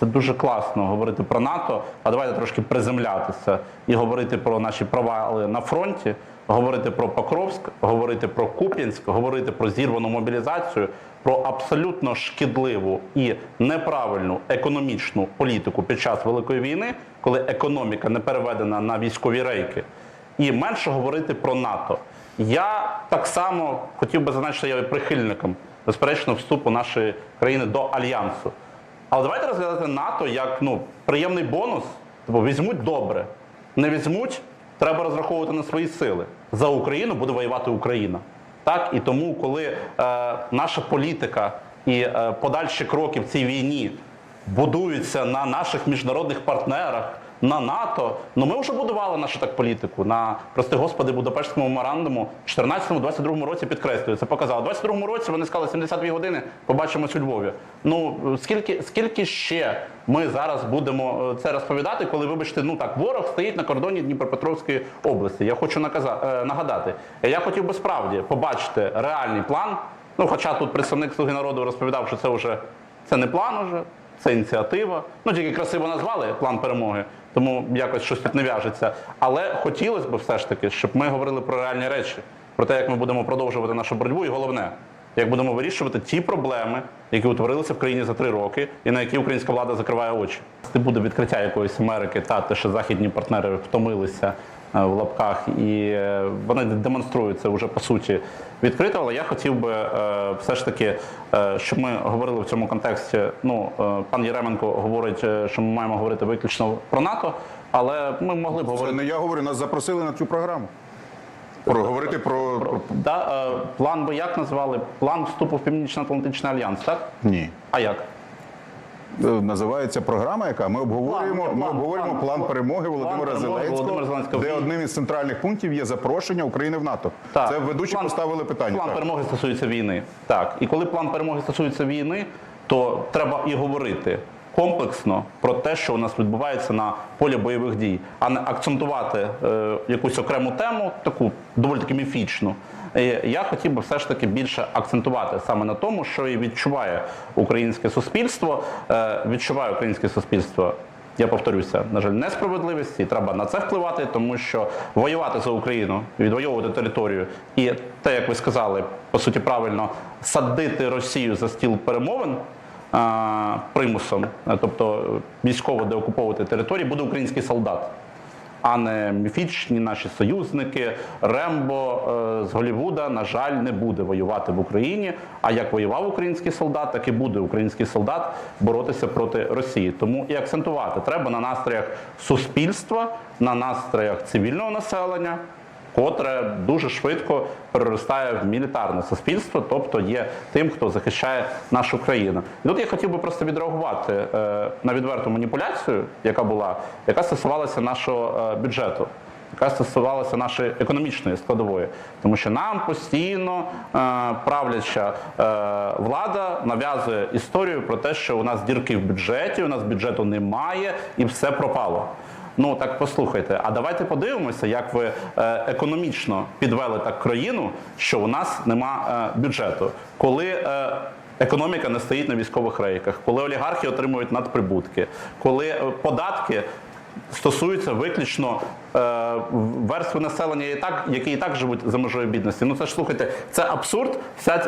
Це дуже класно говорити про НАТО, а давайте трошки приземлятися і говорити про наші провали на фронті, говорити про Покровськ, говорити про Куп'янськ, говорити про зірвану мобілізацію, про абсолютно шкідливу і неправильну економічну політику під час великої війни, коли економіка не переведена на військові рейки, і менше говорити про НАТО. Я так само хотів би зазначити, що я є прихильником, безперечно, вступу нашої країни до альянсу. Але давайте розглядати НАТО як ну, приємний бонус. Тобто візьмуть добре, не візьмуть, треба розраховувати на свої сили. За Україну буде воювати Україна. Так? І тому, коли е, наша політика і е, подальші кроки в цій війні будуються на наших міжнародних партнерах, на НАТО. Ну ми вже будували нашу так політику на прости господи Будапештському меморандуму в 14-22 році підкреслюю. Це показало. У 22 році вони сказали 72 години. Побачимось у Львові. Ну скільки скільки ще ми зараз будемо е, це розповідати, коли вибачте, ну так ворог стоїть на кордоні Дніпропетровської області. Я хочу наказа- е, нагадати. Я хотів би справді побачити реальний план. Ну, хоча тут представник Слуги народу розповідав, що це вже це не план уже, це ініціатива. Ну тільки красиво назвали план перемоги, тому якось щось тут не в'яжеться. Але хотілося б все ж таки, щоб ми говорили про реальні речі, про те, як ми будемо продовжувати нашу боротьбу, і головне, як будемо вирішувати ті проблеми, які утворилися в країні за три роки, і на які українська влада закриває очі. Це буде відкриття якоїсь Америки, та те, що західні партнери втомилися в лапках, і е, вони демонструють це вже по суті відкрито. Але я хотів би е, все ж таки, е, щоб ми говорили в цьому контексті. Ну, е, пан Єременко говорить, е, що ми маємо говорити виключно про НАТО, але ми могли б говорити. Це не я говорю, нас запросили на цю програму. Про, говорити про, про... Да, е, план би як назвали? План вступу в Північно-Атлантичний альянс, так? Ні. А як? Е, Називається програма, яка ми обговорюємо. План, ми план, обговорюємо план, план, план. перемоги Володимира план, Зеленського, Володимир Зеленського. де одним із центральних пунктів є запрошення України в НАТО. Так. Це ведучі План- поставили питання. План так. перемоги стосується війни. Так. І коли план перемоги стосується війни, то треба і говорити комплексно про те, що у нас відбувається на полі бойових дій, а не акцентувати е, якусь окрему тему, таку доволі таки міфічну. І я хотів би все ж таки більше акцентувати саме на тому, що і відчуває українське суспільство. Е, відчуває українське суспільство я повторюся, на жаль, несправедливість, і треба на це впливати, тому що воювати за Україну, відвоювати територію, і те, як ви сказали, по суті, правильно садити Росію за стіл перемовин. Примусом, е, тобто військово деокуповувати території, буде український солдат, а не міфічні наші союзники. Рембо е, з Голівуда, на жаль, не буде воювати в Україні. А як воював український солдат, так і буде український солдат боротися проти Росії. Тому і акцентувати треба на настроях суспільства, на настроях цивільного населення. Котре дуже швидко переростає в мілітарне суспільство, тобто є тим, хто захищає нашу країну. І тут я хотів би просто відреагувати е, на відверту маніпуляцію, яка була, яка стосувалася нашого е, бюджету, яка стосувалася нашої економічної складової, тому що нам постійно е, правляча е, влада нав'язує історію про те, що у нас дірки в бюджеті, у нас бюджету немає і все пропало. Ну так послухайте, а давайте подивимося, як ви е, економічно підвели так країну, що у нас нема е, бюджету. Коли е, економіка не стоїть на військових рейках, коли олігархи отримують надприбутки, коли податки стосуються виключно верстви населення, і так, які і так живуть за межою бідності. Ну це ж слухайте, це абсурд.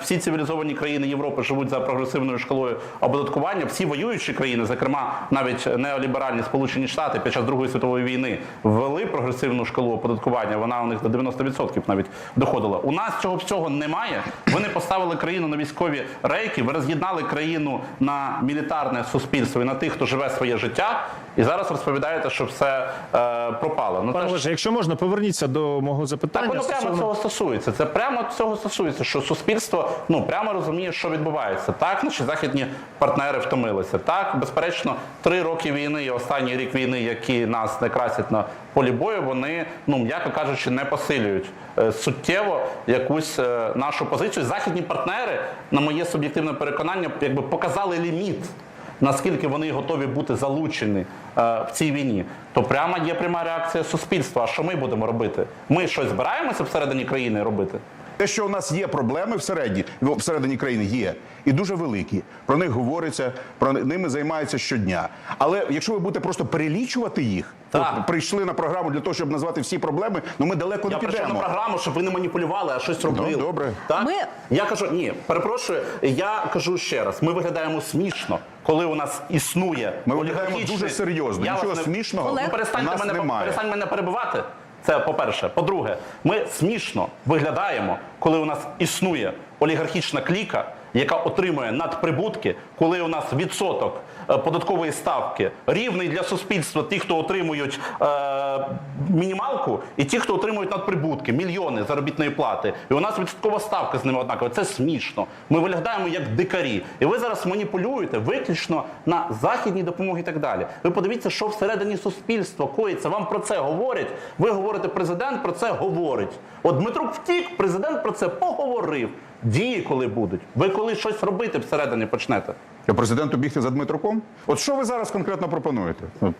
Всі цивілізовані країни Європи живуть за прогресивною шкалою оподаткування. Всі воюючі країни, зокрема навіть неоліберальні Сполучені Штати під час Другої світової війни, ввели прогресивну шкалу оподаткування. Вона у них до 90% навіть доходила. У нас цього всього немає. Вони поставили країну на військові рейки, ви роз'єднали країну на мілітарне суспільство і на тих, хто живе своє життя. І зараз розповідаєте, що все е, пропало. Пане ж якщо можна, поверніться до мого так запитання. воно прямо стосовно- цього стосується. Це прямо цього стосується, що суспільство ну прямо розуміє, що відбувається. Так, наші західні партнери втомилися. Так, безперечно, три роки війни і останній рік війни, які нас не красять на полі бою, вони, ну м'яко кажучи, не посилюють е, суттєво якусь е, нашу позицію. Західні партнери, на моє суб'єктивне переконання, якби показали ліміт наскільки вони готові бути залучені е, в цій війні, то прямо є пряма реакція суспільства. А що ми будемо робити? Ми щось збираємося всередині країни робити? Те, що у нас є проблеми всередині, ну, всередині країни є, і дуже великі. Про них говориться, про ними займаються щодня. Але якщо ви будете просто перелічувати їх, Так. от, прийшли на програму для того, щоб назвати всі проблеми, ну ми далеко Я не прийшов на підемо. програму, щоб ви не маніпулювали, а щось робили. Ну, добре. Так? Ми- Я кажу, ні, перепрошую, я кажу ще раз, ми виглядаємо смішно, коли у нас існує. Ми виглядаємо дуже серйозно. Я Нічого не- смішного Олег, Ну, у нас мене, немає. перестань мене перебивати. Це по-перше. По-друге, ми смішно виглядаємо, коли у нас існує олігархічна кліка, яка отримує надприбутки, коли у нас відсоток податкової ставки рівний для суспільства, ті, хто отримують е, мінімалку, і ті, хто отримують надприбутки, мільйони заробітної плати. І у нас відсоткова ставка з ними однакова. Це смішно. Ми виглядаємо як дикарі. І ви зараз маніпулюєте виключно на західній допомогі і так далі. Ви подивіться, що всередині суспільства коїться. Вам про це говорять. Ви говорите, президент про це говорить. От Дмитрук втік, президент про це поговорив. Дії, коли будуть. Ви коли щось робити всередині почнете. Що президенту бігти за Дмитруком? От що ви зараз конкретно пропонуєте? Ну,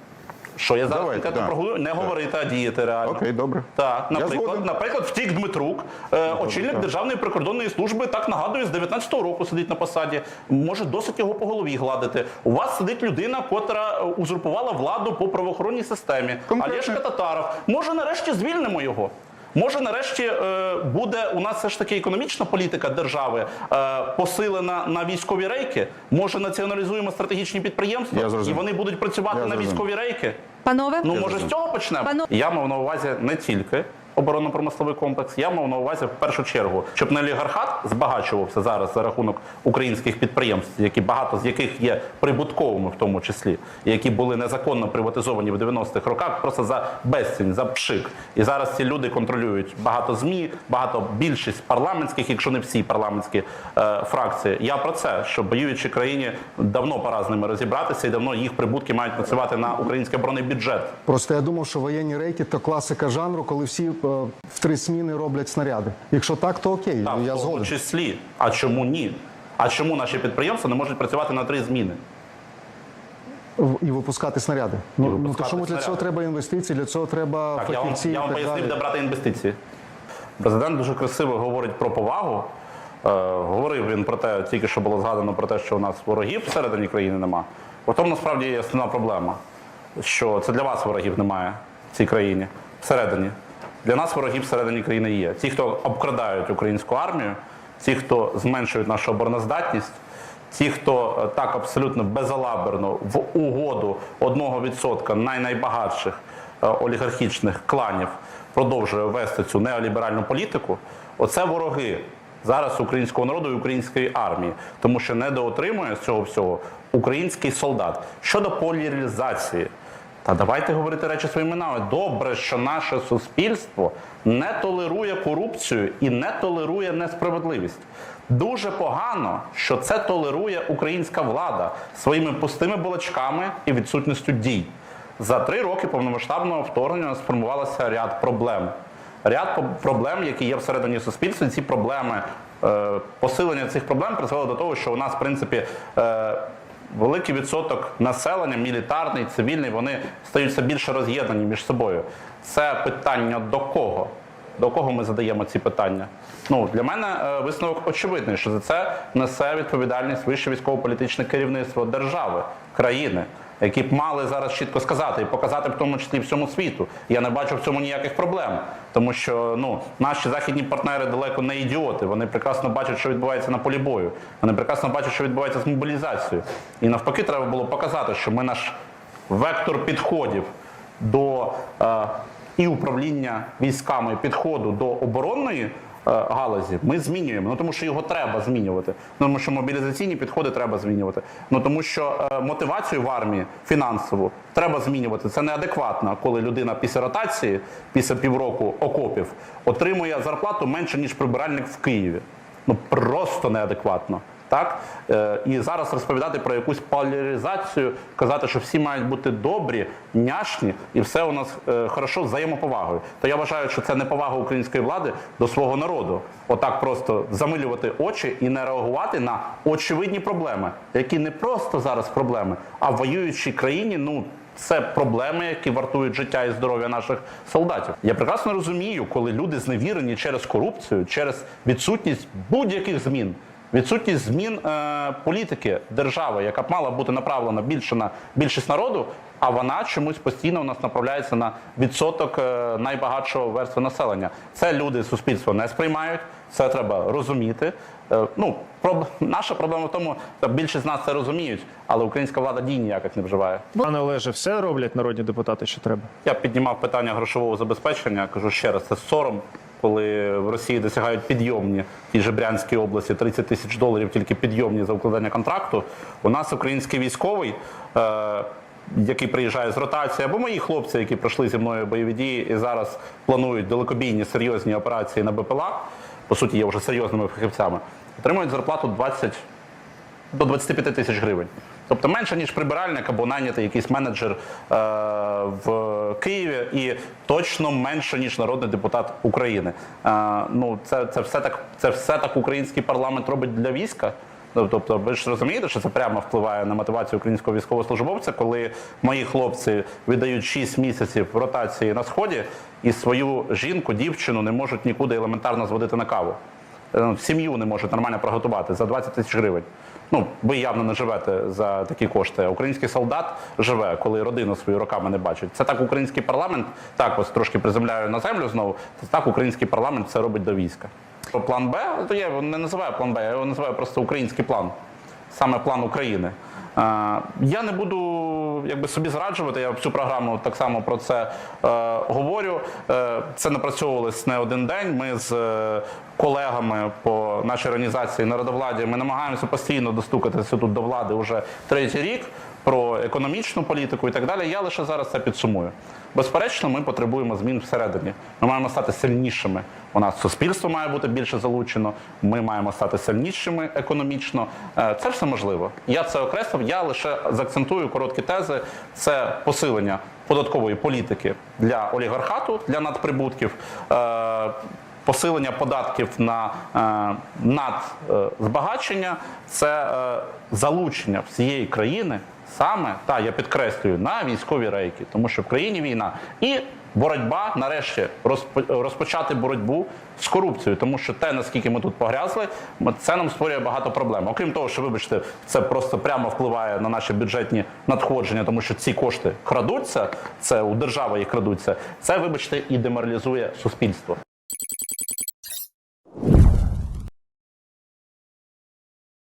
Що я зараз Давайте, так. прогулюю? Не говорити, а діяти реально. Окей, добре. Так, наприклад, наприклад, втік Дмитрук, е, очільник так. Державної прикордонної служби, так нагадую, з 19-го року сидить на посаді. Може досить його по голові гладити. У вас сидить людина, котра е, узурпувала владу по правоохоронній системі. Конкретно. Олешка Татаров. Може, нарешті звільнимо його. Може, нарешті е, буде у нас все ж таки економічна політика держави е, посилена на військові рейки. Може, націоналізуємо стратегічні підприємства Я і вони будуть працювати Я на військові рейки. Панове, Ну, може, з цього почнемо? Пано... Я мав на увазі не тільки оборонно-промисловий комплекс, я мав на увазі в першу чергу, щоб не олігархат збагачувався зараз за рахунок українських підприємств, які багато з яких є прибутковими, в тому числі, які були незаконно приватизовані в 90-х роках, просто за безцінь, за пшик. І зараз ці люди контролюють багато змі, багато більшість парламентських, якщо не всі парламентські е, фракції. Я про це, що воюючій країні давно пора з ними розібратися, і давно їх прибутки мають працювати на український оборонний бюджет. Просто я думав, що воєнні рейки то класика жанру, коли всі в три зміни роблять снаряди. Якщо так, то окей, Так, я в тому згоден. числі. А чому ні? А чому наші підприємства не можуть працювати на три зміни? В- І випускати снаряди. Ну, ну то випускати чому для снаряди. цього треба інвестиції, для цього треба Так, я вам, фахівці я і вам так пояснив, далі. де брати інвестиції. Президент дуже красиво говорить про повагу. Е, говорив він про те, тільки що було згадано про те, що у нас ворогів всередині країни нема. Потім насправді є основна проблема, що це для вас ворогів немає в цій країні всередині. Для нас ворогів всередині країни є. Ті, хто обкрадають українську армію, ті, хто зменшують нашу обороноздатність, ті, хто е, так абсолютно безалаберно в угоду 1% най-найбагатших е, олігархічних кланів продовжує вести цю неоліберальну політику, оце вороги зараз українського народу і української армії, тому що недоотримує з цього всього український солдат. Щодо поляризації, та давайте говорити речі своїми іменами. Добре, що наше суспільство не толерує корупцію і не толерує несправедливість. Дуже погано, що це толерує українська влада своїми пустими балачками і відсутністю дій. За три роки повномасштабного вторгнення сформувалося ряд проблем. Ряд проблем, які є всередині суспільства, ці проблеми, е, посилення цих проблем призвело до того, що у нас, в принципі, е, великий відсоток населення, мілітарний, цивільний, вони стаються більше роз'єднані між собою. Це питання до кого? До кого ми задаємо ці питання? Ну для мене е, висновок очевидний, що за це несе відповідальність вище військово-політичне керівництво держави, країни, які б мали зараз чітко сказати і показати, в тому числі всьому світу. Я не бачу в цьому ніяких проблем, тому що ну наші західні партнери далеко не ідіоти. Вони прекрасно бачать, що відбувається на полі бою. Вони прекрасно бачать, що відбувається з мобілізацією. І навпаки, треба було показати, що ми наш вектор підходів до е, і управління військами підходу до оборонної е, галузі ми змінюємо. Ну тому що його треба змінювати. Ну, Тому що мобілізаційні підходи треба змінювати. Ну тому що е, мотивацію в армії фінансову треба змінювати. Це неадекватно, коли людина після ротації, після півроку окопів, отримує зарплату менше ніж прибиральник в Києві. Ну просто неадекватно. Так е, і зараз розповідати про якусь поляризацію, казати, що всі мають бути добрі, няшні, і все у нас е, хорошо взаємоповагою. То я вважаю, що це неповага української влади до свого народу. Отак просто замилювати очі і не реагувати на очевидні проблеми, які не просто зараз проблеми, а в воюючій країні, ну Це проблеми, які вартують життя і здоров'я наших солдатів. Я прекрасно розумію, коли люди зневірені через корупцію, через відсутність будь-яких змін. Відсутність змін е, політики держави, яка б мала бути направлена більше на більшість народу, а вона чомусь постійно у нас направляється на відсоток е, найбагатшого верстви населення. Це люди суспільство не сприймають. Це треба розуміти. Е, ну проб... наша проблема в тому, що більшість з нас це розуміють, але українська влада дій ніяких не вживає. Пане Олеже, все роблять народні депутати, що треба. Я піднімав питання грошового забезпечення. Кажу ще раз, це сором, коли в Росії досягають підйомні в тій же Брянській області 30 тисяч доларів тільки підйомні за укладання контракту. У нас український військовий. Е- який приїжджає з ротації, або мої хлопці, які пройшли зі мною бойові дії і зараз планують далекобійні серйозні операції на БПЛА, по суті, є вже серйозними фахівцями, отримують зарплату 20 до 25 тисяч гривень. Тобто менше, ніж прибиральник або найнятий якийсь менеджер е, в Києві, і точно менше, ніж народний депутат України. Е, ну, це, це, все так, це все так український парламент робить для війська. Ну, Тобто, ви ж розумієте, що це прямо впливає на мотивацію українського військовослужбовця, коли мої хлопці віддають 6 місяців ротації на сході і свою жінку, дівчину не можуть нікуди елементарно зводити на каву. Е, Сім'ю не можуть нормально приготувати за 20 тисяч гривень. Ну, ви явно не живете за такі кошти. Український солдат живе, коли родину свою роками не бачить. Це так український парламент, так ось трошки приземляю на землю знову. Це так український парламент це робить до війська. План Б, то я його не називаю план Б, я його називаю просто український план, саме план України. Я не буду якби собі зраджувати. Я всю програму так само про це е, говорю. Е, це напрацьовувалось не один день. Ми з е, колегами по нашій організації народовладі ми намагаємося постійно достукатися тут до влади вже третій рік про економічну політику і так далі. Я лише зараз це підсумую. Безперечно, ми потребуємо змін всередині. Ми маємо стати сильнішими. У нас суспільство має бути більше залучено. Ми маємо стати сильнішими економічно. Е, Це все можливо. Я це окреслив. Я лише заакцентую короткі тези. Це посилення податкової політики для олігархату, для надприбутків. е, Посилення податків на е, надзбагачення це е, залучення всієї країни саме та я підкреслюю на військові рейки, тому що в країні війна і боротьба нарешті розпо- розпочати боротьбу з корупцією, тому що те, наскільки ми тут погрязли, це нам створює багато проблем. Окрім того, що вибачте, це просто прямо впливає на наші бюджетні надходження, тому що ці кошти крадуться, це у держави їх крадуться. Це, вибачте, і деморалізує суспільство.